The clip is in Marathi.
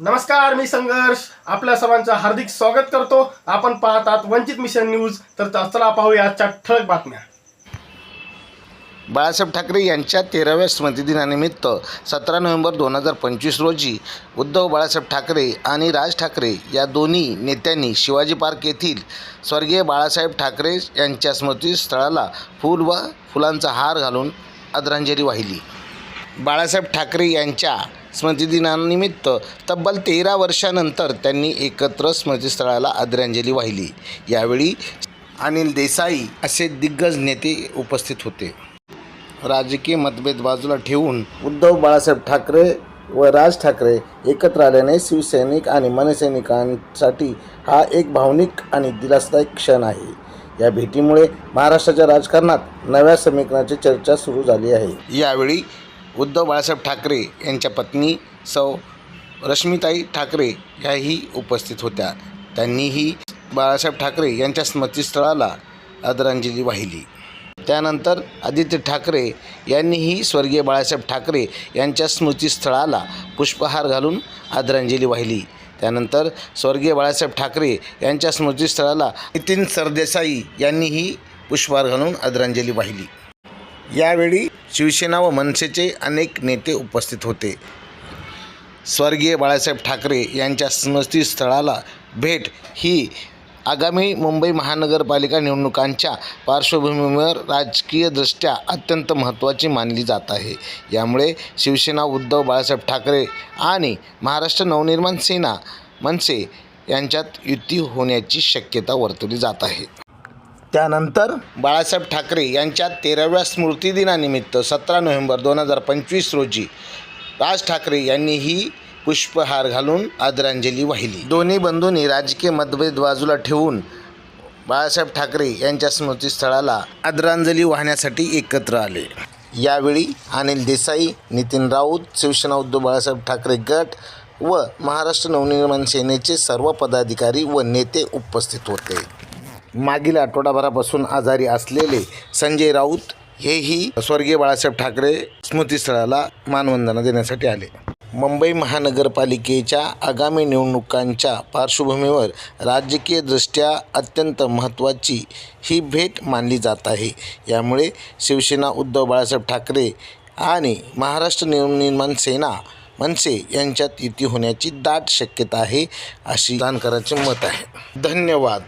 नमस्कार मी संघर्ष. आपल्या सर्वांचं हार्दिक स्वागत करतो. आपण पाहतात वंचित मिशन न्यूज. तर चला पाहूया आजच्या ठळक बातम्या. बाळासाहेब ठाकरे यांच्या तेराव्या स्मृतिदिनानिमित्त सतरा नोव्हेंबर दोन हजार पंचवीस रोजी उद्धव बाळासाहेब ठाकरे आणि राज ठाकरे या दोन्ही नेत्यांनी शिवाजी पार्क येथील स्वर्गीय बाळासाहेब ठाकरे यांच्या स्मृतीस्थळाला फूल व फुलांचा हार घालून आदरांजली वाहिली. बाळासाहेब ठाकरे यांच्या स्मृतिदिनानिमित्त तब्बल तेरा वर्षानंतर त्यांनी एकत्र स्मृतिस्थळाला आदरांजली वाहिली. यावेळी अनिल देसाई असे दिग्गज नेते उपस्थित होते. राजकीय मतभेद बाजूला ठेवून उद्धव बाळासाहेब ठाकरे व राज ठाकरे एकत्र आल्याने शिवसैनिक आणि मनसैनिकांसाठी हा एक भावनिक आणि दिलासदायक क्षण आहे. या भेटीमुळे महाराष्ट्राच्या राजकारणात नव्या समीकरणाची चर्चा सुरू झाली आहे. यावेळी उद्धव बाळासाहेब ठाकरे यांच्या पत्नी सौ रश्मिताई ठाकरे ह्याही उपस्थित होत्या. त्यांनीही बाळासाहेब ठाकरे यांच्या स्मृतीस्थळाला आदरांजली वाहिली. त्यानंतर आदित्य ठाकरे यांनीही स्वर्गीय बाळासाहेब ठाकरे यांच्या स्मृतीस्थळाला पुष्पहार घालून आदरांजली वाहिली. त्यानंतर स्वर्गीय बाळासाहेब ठाकरे यांच्या स्मृतीस्थळाला नितीन सरदेसाई यांनीही पुष्पहार घालून आदरांजली वाहिली. यावेळी शिवसेना व मनसेचे अनेक नेते उपस्थित होते. स्वर्गीय बाळासाहेब ठाकरे यांच्या स्मृतीस्थळाला भेट ही आगामी मुंबई महानगरपालिका निवडणुकांच्या पार्श्वभूमीवर राजकीयदृष्ट्या अत्यंत महत्त्वाची मानली जात आहे. यामुळे शिवसेना उद्धव बाळासाहेब ठाकरे आणि महाराष्ट्र नवनिर्माण सेना मनसे यांच्यात युती होण्याची शक्यता वर्तवली जात आहे. त्यानंतर बाळासाहेब ठाकरे यांच्या तेराव्या स्मृतिदिनानिमित्त सतरा नोव्हेंबर दोन हजार पंचवीस रोजी राज ठाकरे यांनीही पुष्पहार घालून आदरांजली वाहिली. दोन्ही बंधूंनी राजकीय मतभेद बाजूला ठेवून बाळासाहेब ठाकरे यांच्या स्मृतीस्थळाला आदरांजली वाहण्यासाठी एकत्र आले. यावेळी अनिल देसाई नितीन राऊत शिवसेना उद्धव बाळासाहेब ठाकरे गट व महाराष्ट्र नवनिर्माण सेनेचे सर्व पदाधिकारी व नेते उपस्थित होते. मागील आठवडाभरापासून आजारी असलेले संजय राऊत हेही स्वर्गीय बाळासाहेब ठाकरे स्मृतीस्थळाला मानवंदना देण्यासाठी आले. मुंबई महानगरपालिकेच्या आगामी निवडणुकांच्या पार्श्वभूमीवर राजकीयदृष्ट्या अत्यंत महत्त्वाची ही भेट मानली जात आहे. यामुळे शिवसेना उद्धव बाळासाहेब ठाकरे आणि महाराष्ट्र नवनिर्माण सेना मनसे यांच्यात युती होण्याची दाट शक्यता आहे अशी जाणकाराचे मत आहे. धन्यवाद.